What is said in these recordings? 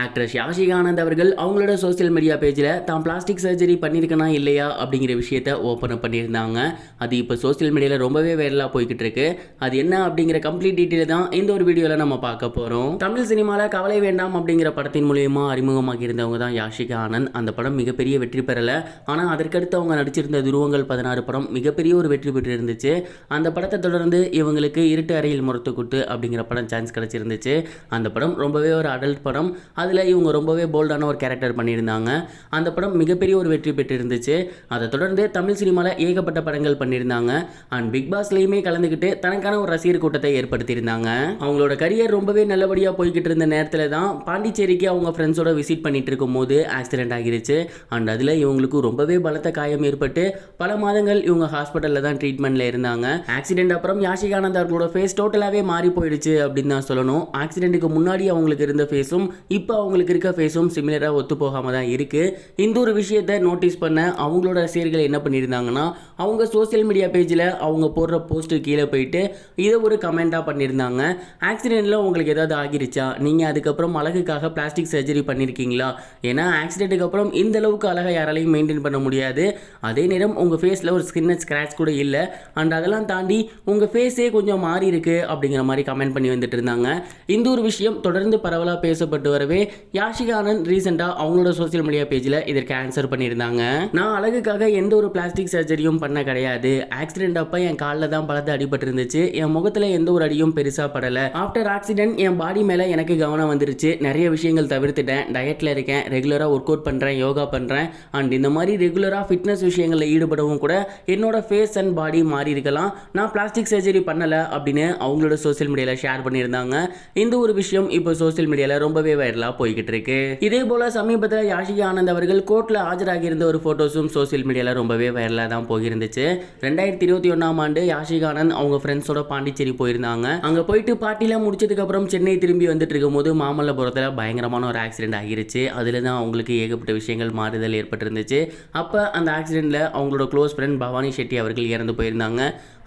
Actress Yashika Anand அவர்கள் அவங்களோட social media பேஜில் தான் பிளாஸ்டிக் சர்ஜரி பண்ணியிருக்கனா இல்லையா அப்படிங்கிற விஷயத்த ஓப்பன் அப் பண்ணியிருந்தாங்க. அது இப்போ சோஷியல் மீடியாவில் ரொம்பவே வைரலாக போய்கிட்டு இருக்கு. அது என்ன அப்படிங்கிற கம்ப்ளீட் டீட்டெயில் தான் இந்த ஒரு வீடியோவில் நம்ம பார்க்க போகிறோம் தமிழ் சினிமாவில் கவலை வேண்டாம் அப்படிங்கிற படத்தின் மூலியமாக அறிமுகமாகி இருந்தவங்க தான் யாஷிகா ஆனந்த். அந்த படம் மிகப்பெரிய வெற்றி பெறலை. ஆனால் அதற்கடுத்து அவங்க நடிச்சிருந்த துருவங்கள் பதினாறு படம் மிகப்பெரிய ஒரு வெற்றி பெற்று இருந்துச்சு. அந்த படத்தை தொடர்ந்து இவங்களுக்கு இருட்டு அறையில் முரத்துக்குட்டு அப்படிங்கிற படம் சான்ஸ் கிடச்சிருந்துச்சு. அந்த படம் ரொம்பவே ஒரு அடல்ட் படம். அதில் இவங்க ரொம்பவே போல்டான ஒரு கேரக்டர் பண்ணியிருந்தாங்க. அந்த படம் மிகப்பெரிய ஒரு வெற்றி பெற்றிருந்துச்சு. அதை தொடர்ந்து தமிழ் சினிமாவில் ஏகப்பட்ட படங்கள் பண்ணியிருந்தாங்க. அண்ட் பிக் பாஸ்லேயுமே கலந்துக்கிட்டு தனக்கான ஒரு ரசிகர் கூட்டத்தை ஏற்படுத்தியிருந்தாங்க. அவங்களோட கரியர் ரொம்பவே நல்லபடியாக போய்கிட்டு இருந்த நேரத்தில் தான் பாண்டிச்சேரிக்கு அவங்க ஃப்ரெண்ட்ஸோட விசிட் பண்ணிட்டு இருக்கும்போது ஆக்சிடென்ட் ஆகிருச்சு. அண்ட் அதில் இவங்களுக்கு ரொம்பவே பலத்த காயம் ஏற்பட்டு பல மாதங்கள் இவங்க ஹாஸ்பிட்டலில் தான் ட்ரீட்மெண்ட்டில் இருந்தாங்க. ஆக்சிடென்ட் அப்புறம் யாஷிகானந்த் அவர்களோட ஃபேஸ் டோட்டலாகவே மாறி போயிடுச்சு அப்படின்னு தான் சொல்லணும். ஆக்சிடென்ட்டுக்கு முன்னாடி அவங்களுக்கு இருந்த ஃபேஸும் இப்போ அவங்களுக்கு இருக்க ஃபேஸும் சிமிலராக ஒத்து போகாமல் தான் இருக்குது இந்த ஒரு விஷயத்தை நோட்டீஸ் பண்ண அவங்களோட ரசிகர்கள் என்ன பண்ணியிருந்தாங்கன்னா அவங்க சோஷியல் மீடியா பேஜில் அவங்க போடுற போஸ்ட்டு கீழே போயிட்டு இதை ஒரு கமெண்ட்டாக பண்ணியிருந்தாங்க. ஆக்சிடெண்ட்டில் உங்களுக்கு ஏதாவது ஆகிருச்சா? நீங்கள் அதுக்கப்புறம் அழகுக்காக பிளாஸ்டிக் சர்ஜரி பண்ணியிருக்கீங்களா ஏன்னா ஆக்சிடென்ட்டுக்கு அப்புறம் இந்த அளவுக்கு அழகாக யாராலையும் மெயின்டைன் பண்ண முடியாது. அதே நேரம் உங்கள் ஃபேஸில் ஒரு ஸ்கின் ஸ்க்ராட்ச் கூட இல்லை. அண்ட் அதெல்லாம் தாண்டி உங்கள் ஃபேஸே கொஞ்சம் மாறி இருக்குது அப்படிங்கிற மாதிரி கமெண்ட் பண்ணி வந்துட்டு இருந்தாங்க. இந்த ஒரு விஷயம் தொடர்ந்து பரவலாக பேசப்பட்டு வரவே யாஷிகானந்த் ரீசெண்டாக அவங்களோட சோஷியல் மீடியா பேஜில் இதற்கு ஆன்சர் பண்ணியிருந்தாங்க. நான் அழகுக்காக எந்த ஒரு பிளாஸ்டிக் சர்ஜரியும் பண்ண கிடையாது. ஆக்சிடென்ட் அப்போ என் காலில் தான் பலத்து அடிபட்டு இருந்துச்சு என் முகத்தில் எந்த ஒரு அடியும் பெருசாக படலை. ஆஃப்டர் ஆக்சிடென்ட் என் பாடி மேலே எனக்கு கவனம் வந்துருச்சு. நிறைய விஷயங்கள் தவிர்த்துட்டேன். டயட்டில் இருக்கேன். ரெகுலராக ஒர்க் அவுட் பண்ணுறேன் யோகா பண்ணுறேன் அண்ட் இந்த மாதிரி ரெகுலராக ஃபிட்னஸ் விஷயங்களில் ஈடுபடவும் கூட என்னோட ஃபேஸ் அண்ட் பாடி மாறி இருக்கலாம். நான் பிளாஸ்டிக் சர்ஜரி பண்ணலை அப்படின்னு அவங்களோட சோஷியல் மீடியாவில் ஷேர் பண்ணியிருந்தாங்க. இந்த ஒரு விஷயம் இப்போ சோஷியல் மீடியாவில் ரொம்பவே வைரலாக போய்கிட்டு இருக்கு இதே போல் சமீபத்தில் யாஷிகா ஆனந்த் அவர்கள் கோர்ட்டில் ஆஜராகி இருந்த ஒரு ஃபோட்டோஸும் சோஷியல் மீடியாவில் ரொம்பவே வைரலாக தான் போயிருந்துச்சு. ரெண்டாயிரத்தி இருபத்தி ஒன்றாம் ஆண்டு யாஷிகா ஆனந்த் அவங்க ஃப்ரெண்ட்ஸோட பாண்டிச்சேரி போயிருந்தாங்க. அங்கே போயிட்டு பார்ட்டிலாம் முடிச்சதுக்கப்புறம் சென்னை திரும்பி வந்துட்டு இருக்கும்போது மாமல்லபுரத்தில் பயங்கரமான ஒரு ஆக்சிடென்ட் ஆகிருச்சு. அதில் தான் அவங்களுக்கு ஏகப்பட்ட விஷயங்கள் மாறுதல் ஏற்பட்டிருந்துச்சு. அப்போ அந்த ஆக்சிடெண்ட்டில் அவங்களோட க்ளோஸ் ஃப்ரெண்ட் பவானி ஷெட்டி அவர்கள் இறந்து போயிருந்தாங்க.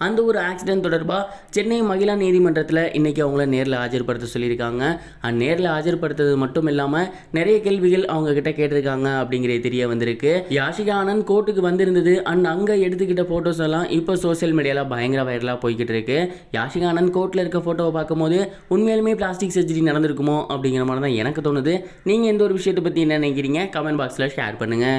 அந்த ஒரு ஆக்சிடென்ட் தொடர்பாக சென்னை மகிழா நீதிமன்றத்தில் இன்றைக்கி அவங்கள நேரில் ஆஜர்படுத்த சொல்லியிருக்காங்க. நேரில் ஆஜர்படுத்துறது மட்டும் மட்டும் இல்லாமல் நிறைய கேள்விகள் அவங்க கிட்ட கேட்டிருக்காங்க அப்படிங்கிறது தெரிய வந்திருக்கு. யாஷிகா ஆனந்த் கோர்ட்டுக்கு வந்திருந்தது அண்ட் அங்கே எடுத்துக்கிட்ட ஃபோட்டோஸ் எல்லாம் இப்போ சோஷியல் மீடியாவில் பயங்கர வைரலாக போய்கிட்டு இருக்கு. யாஷிகா ஆனந்த் கோர்ட்டில் இருக்க ஃபோட்டோவை பார்க்கும்போது உண்மையிலுமே பிளாஸ்டிக் சர்ஜரி நடந்திருக்குமோ அப்படிங்கிற மாதிரி தான் எனக்கு தோணுது. நீங்கள் எந்த ஒரு விஷயத்தை பற்றி என்ன நினைக்கிறீங்க? கமெண்ட் பாக்ஸில் ஷேர் பண்ணுங்கள்